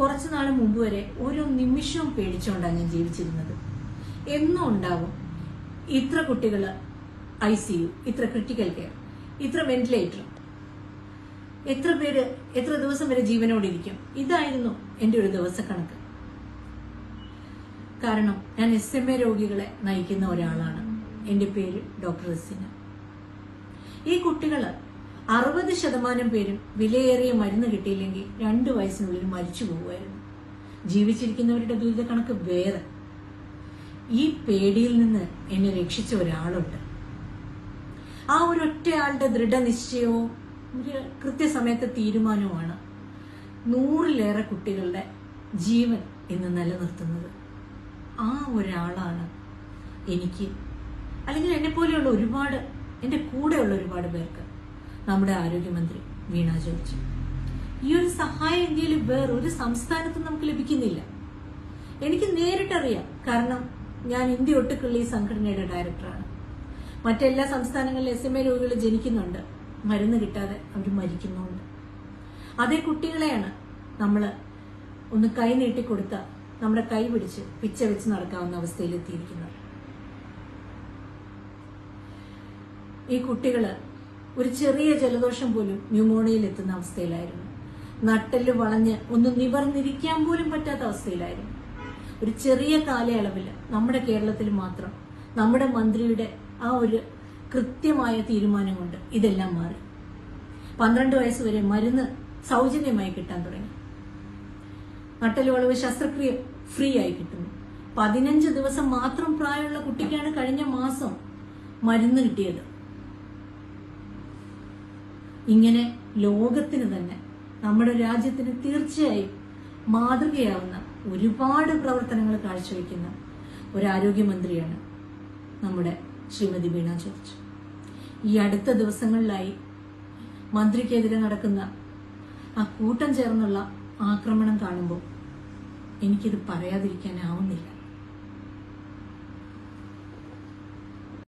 കുറച്ചു നാൾ മുമ്പ് വരെ ഒരു നിമിഷവും പേടിച്ചുകൊണ്ടാണ് ഞാൻ ജീവിച്ചിരുന്നത്. എന്നും ഉണ്ടാവും. ഇത്ര കുട്ടികൾ ഐ സി യു ഇത്ര ക്രിട്ടിക്കൽ കെയർ ഇത്ര വെന്റിലേറ്റർ എത്ര പേര് എത്ര ദിവസം വരെ ജീവനോടിരിക്കും. ഇതായിരുന്നു എന്റെ ഒരു ദിവസക്കണക്ക്. കാരണം ഞാൻ എസ് എം എ രോഗികളെ നയിക്കുന്ന ഒരാളാണ്. എന്റെ പേര് ഡോക്ടർ റസിന. ഈ കുട്ടികൾ അറുപത് ശതമാനം പേരും വിലയേറിയ മരുന്ന് കിട്ടിയില്ലെങ്കിൽ രണ്ടു വയസ്സിനുള്ളിൽ മരിച്ചു പോകുമായിരുന്നു ജീവിച്ചിരിക്കുന്നവരുടെ ദുരിത കണക്ക് വേറെ ഈ പേടിയിൽ നിന്ന് എന്നെ രക്ഷിച്ച ഒരാളുണ്ട്. ആ ഒരു ഒറ്റയാളുടെ ദൃഢനിശ്ചയവും ഒരു കൃത്യസമയത്തെ തീരുമാനവുമാണ് നൂറിലേറെ കുട്ടികളുടെ ജീവൻ ഇന്ന് നിലനിർത്തുന്നത്. ആ ഒരാളാണ് എനിക്ക്. അല്ലെങ്കിൽ എന്നെ പോലെയുള്ള ഒരുപാട് എന്റെ കൂടെയുള്ള ഒരുപാട് പേർക്ക് നമ്മുടെ ആരോഗ്യമന്ത്രി വീണ ജോർജ്. ഈ ഒരു സഹായം ഇന്ത്യയിൽ ഒരു സംസ്ഥാനത്തും നമുക്ക് ലഭിക്കുന്നില്ല. എനിക്ക് നേരിട്ടറിയാം. കാരണം ഞാൻ ഇന്ത്യ ഒട്ടുക്കുള്ള ഈ സംഘടനയുടെ ഡയറക്ടറാണ്. മറ്റെല്ലാ സംസ്ഥാനങ്ങളിലും എസ് എം എ രോഗികൾ ജനിക്കുന്നുണ്ട്. മരുന്ന് കിട്ടാതെ അവർ മരിക്കുന്നുണ്ട്. അതേ കുട്ടികളെയാണ് നമ്മൾ ഒന്ന് കൈ നീട്ടിക്കൊടുത്ത നമ്മുടെ കൈ പിടിച്ച് പിച്ച വെച്ച് നടക്കാവുന്ന അവസ്ഥയിൽ എത്തിയിരിക്കുന്നത് ഈ കുട്ടികൾ ഒരു ചെറിയ ജലദോഷം പോലും ന്യൂമോണിയയിൽ എത്തുന്ന അവസ്ഥയിലായിരുന്നു. നട്ടെല്ല് വളഞ്ഞ് ഒന്ന് നിവർന്നിരിക്കാൻ പോലും പറ്റാത്ത അവസ്ഥയിലായിരുന്നു. ഒരു ചെറിയ കാലയളവിൽ നമ്മുടെ കേരളത്തിൽ മാത്രം നമ്മുടെ മന്ത്രിയുടെ ആ ഒരു കൃത്യമായ തീരുമാനം കൊണ്ട് ഇതെല്ലാം മാറി. പന്ത്രണ്ട് വയസ്സ് വരെ മരുന്ന് സൗജന്യമായി കിട്ടാൻ തുടങ്ങി. നട്ടൽ വളവ് ശസ്ത്രക്രിയ ഫ്രീ ആയി കിട്ടുന്നു. പതിനഞ്ച് ദിവസം മാത്രം പ്രായമുള്ള കുട്ടിക്കാണ് കഴിഞ്ഞ മാസം മരുന്ന് കിട്ടിയത്. ഇങ്ങനെ ലോകത്തിന് തന്നെ നമ്മുടെ രാജ്യത്തിന് തീർച്ചയായും മാതൃകയാവുന്ന ഒരുപാട് പ്രവർത്തനങ്ങൾ കാഴ്ചവെക്കുന്ന ഒരു ആരോഗ്യമന്ത്രിയാണ് നമ്മുടെ ശ്രീമതി വീണ ജോർജ്. ഈ അടുത്ത ദിവസങ്ങളിലായി മന്ത്രിക്കെതിരെ നടക്കുന്ന ആ കൂട്ടം ചേർന്നുള്ള ആക്രമണം കാണുമ്പോൾ എനിക്കിത് പറയാതിരിക്കാനാവുന്നില്ല.